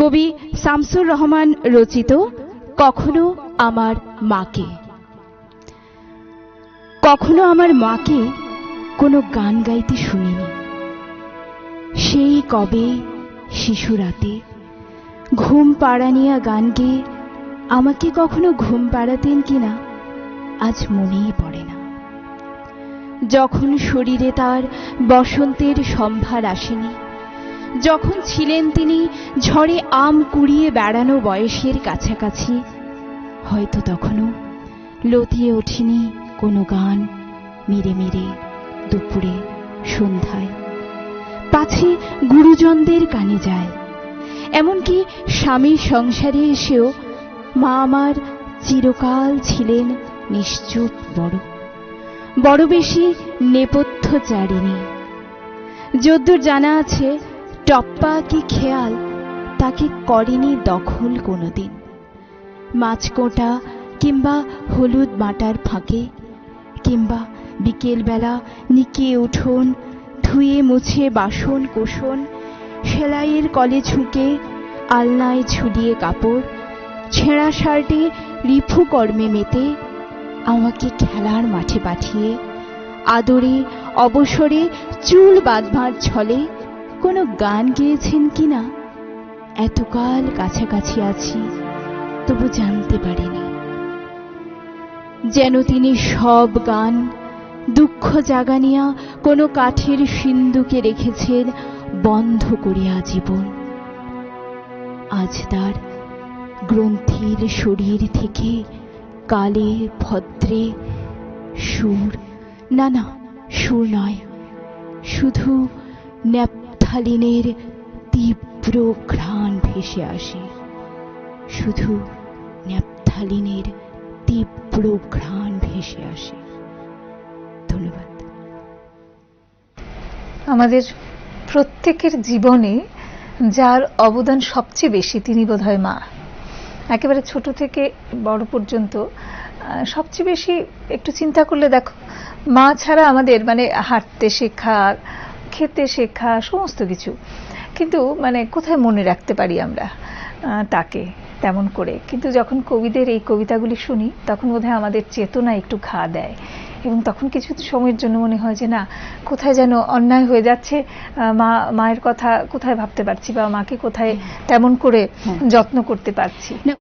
কবি শামসুর রহমান রচিত কখনো আমার মাকে। কখনো আমার মাকে কোনো গান গাইতে শুনিনি। সেই কবে শিশু রাতে ঘুম পাড়ানিয়া গান গেয়ে আমাকে কখনো ঘুম পাড়াতেন কিনা আজ মনেই পড়ে না। যখন শরীরে তার বসন্তের সম্ভার আসেনি যখন ছিলেন তিনি, ঝড়ে আম কুড়িয়ে বেড়ানো বয়সের কাছাকাছি। হয়তো তখনও লতিয়ে ওঠেনি কোনো গান মেরে মেরে দুপুরে সন্ধ্যায়। পাছে গুরুজনদের কানে যায়। এমনকি স্বামীর সংসারে এসেও মা আমার চিরকাল ছিলেন নিশ্চুপ বড়। বড় বেশি নেপথ্য চারিনি যদ্দূর জানা আছে টপ্পা কি খেয়াল তাকে করেনি দখল কোনোদিন। মাছকোঁটা কিংবা হলুদ মাটার ফাঁকে, কিংবা বিকেলবেলা নিকিয়ে উঠোন, ধুয়ে মুছে বাসন কোষণ, সেলাইয়ের কলে ঝুঁকে আলনায় ঝুলিয়ে কাপড়, ছেঁড়া শার্টে রিফু কর্মে মেতে, আমাকে খেলার মাঠে পাঠিয়ে, আদরে অবসরে চুল বাঁধবার ছলে কোনো গান গেয়েছেন কিনা? এতকাল কাছাকাছি আছি, তবু জানতে পারিনি। যেন তিনি সব গান, দুঃখ জাগানিয়া কোনো কাঠের সিন্ধুকে রেখেছেন বন্ধ করিয়া জীবন। আজ তার গ্রন্থির শরীর থেকে কালে ভদ্রে সুর না না, সুর নয়, শুধু ন্যাপথালিনের তীব্র ঘ্রাণ ভেসে আসে। শুধু ন্যাপথালিনের তীব্র ঘ্রাণ ভেসে আসে। ধন্যবাদ। আমাদের প্রত্যেকের জীবনে যার অবদান সবচেয়ে বেশি তিনি বোধহয় মা। একেবারে ছোট থেকে বড় পর্যন্ত সবচেয়ে বেশি একটু চিন্তা করলে দেখো, মা ছাড়া আমাদের মানে হাঁটতে শেখা খেতে শেখা সমস্ত কিছু। কিন্তু মানে কোথায় মনে রাখতে পারি আমরা তাকে তেমন করে? কিন্তু যখন কবিদের এই কবিতাগুলি শুনি তখন বোধহয় আমাদের চেতনা একটু ঘা দেয় এবং তখন কিছু সময়ের জন্য মনে হয় যে না কোথায় যেন অন্যায় হয়ে যাচ্ছে মা মায়ের কথা কোথায় ভাবতে পারছি বা মাকে কোথায় তেমন করে। যত্ন করতে পারছি।